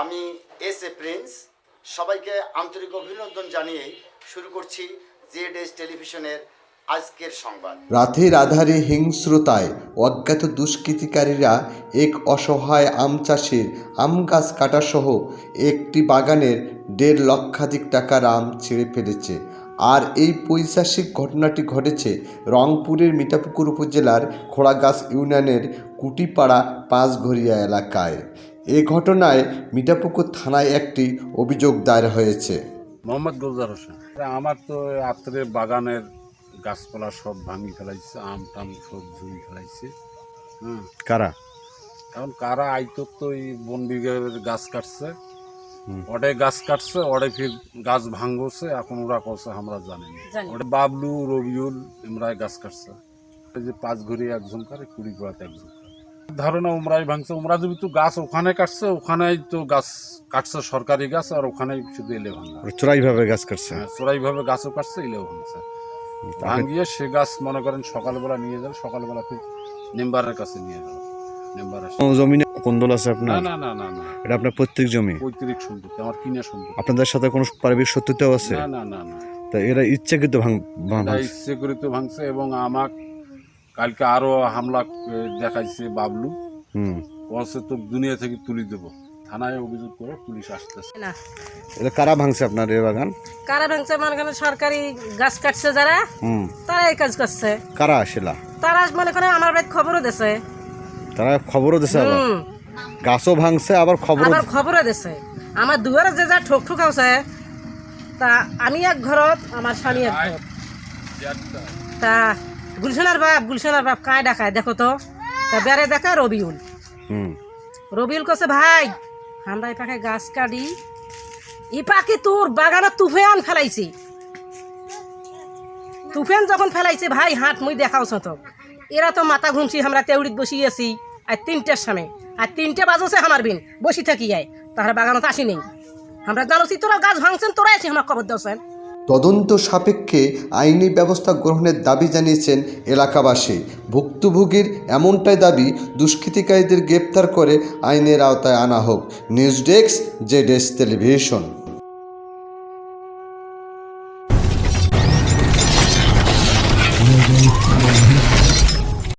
আমি S A Prince. সবাইকে আন্তরিক অভিনন্দন জানিয়ে শুরু করছি জেড এস টেলিভিশনের আজকের সংবাদ। রাতের আধারে হিংস্রতায় অজ্ঞাত দুষ্কৃতিকারীরা এক অসহায় আম চাষির আম গাছ কাটাসহ একটি বাগানের দেড় লক্ষাধিক টাকার আম ছিঁড়ে ফেলেছে। আর এই পৈশাসিক ঘটনাটি ঘটেছে রংপুরের মিঠাপুকুর উপজেলার খোড়াগাছ ইউনিয়নের কুটিপাড়া পাঁচঘরিয়া এলাকায়। এ ঘটনায় মিঠাপুকুর থানায় একটি অভিযোগ দায়ের হয়েছে। মোহাম্মদ গুলজার হোসেন আমার তো রাত্রে বাগানের গাছপালা সব ভাঙি ফেলাইছে আম টাম সব ঝুড়ি ফেলাইছে হ্যাঁ। কারা? এখন কারা আইতো তো এই বন বিভাগের গাছ কাটছে। ওডে গাছ কাটছে ওডে ফির গাছ ভাঙছে এখন ওরা কছে আমরা জানি না। ওটা বাবলু রবিউল ইমরাই গাছ কাটছে। এই যে পাঁচ ঘড়ি একজন করে কুড়ি গোড়াতে একজন। করে ধারণা উমরাই ভাঙছে। উমরা যদি তো গাছ ওখানে কাটছে ওখানেই তো গাছ কাটছে সরকারি গাছ আর ওখানেই শুধু এলে ভাঙা। চোরাইভাবে গাছ কাটছে। হ্যাঁ, চোরাইভাবে গাছও কাটছে ইলেও ভাঙছে। ভাঙিয়ে সে গাছ মনে করেন সকালবেলা নিয়ে যাবে সকালবেলা ফির মেম্বারের কাছে নিয়ে যাবে। মেম্বার আসে। জমিনে কোন্দল আছে আপনার? না না না না এটা আপনার প্রত্যেক জমি? পৈতৃক সম্পত্তি আমার কিনে সম্পত্তি। আপনাদের সাথে কোনো পারিবারিক শত্রুতাও আছে? না না না না। তা এরা ইচ্ছাকৃত ভাঙ ভাঙ- এটা ইচ্ছে করে তো ভাঙছে এবং আমাক কালকে আরও হামলা দেখাইছে বাবলু। বলছে তো দুনিয়া থেকে তুলি দেবো। থানায় অভিযোগ করে পুলিশ আসতেছে। না। এটা কারা ভাঙছে আপনার এই বাগান? কারা ভাঙছে মনে করেন সরকারি গাছ কাটছে যারা হুম। তারা এই কাজ করছে। কারা আসিলা? তারা মনে করেন আমার বাড়িতে খবরও দিছে। তারা খবরও দিছে আবার? গাছও ভাঙছে আবার খবরও আবার খবরও দিছে। আমার দুয়ারে যে যা ঠোক ঠুকাওছে তা আমি এক ঘরত আমার স্বামী এক ঘর তা গুলশানার বাপ গুলশানার বাপ কায় ডাকায় দেখো তো। তা বেড়ে দেখায় রবিউল। রবিউল কছে ভাই আমরা এই পাখে গাছ কাটি ই পাখি তোর বাগানে তুফেন ফেলাইছে। তুফেন যখন ফেলাইছে ভাই হাট মুই দেখাওছ তো এরা তো মাথা ঘুমছি আমরা তেউড়িত বসিয়েছি আর তিনটের সামনে আর তিনটে বাজছে আমার বিন বসি থাকি যায় তাহার বাগানত আসি নেই। আমরা জানোছি তোরা গাছ ভাঙছেন তোরা এসে আমার খবর দেওছেন। তদন্ত সাপেক্ষে আইনি ব্যবস্থা গ্রহণের দাবি জানিয়েছেন এলাকাবাসী। ভুক্তভোগীর এমনটাই দাবি দুষ্কৃতিকারীদের গ্রেপ্তার করে আইনের আওতায় আনা হোক। News desk Z television.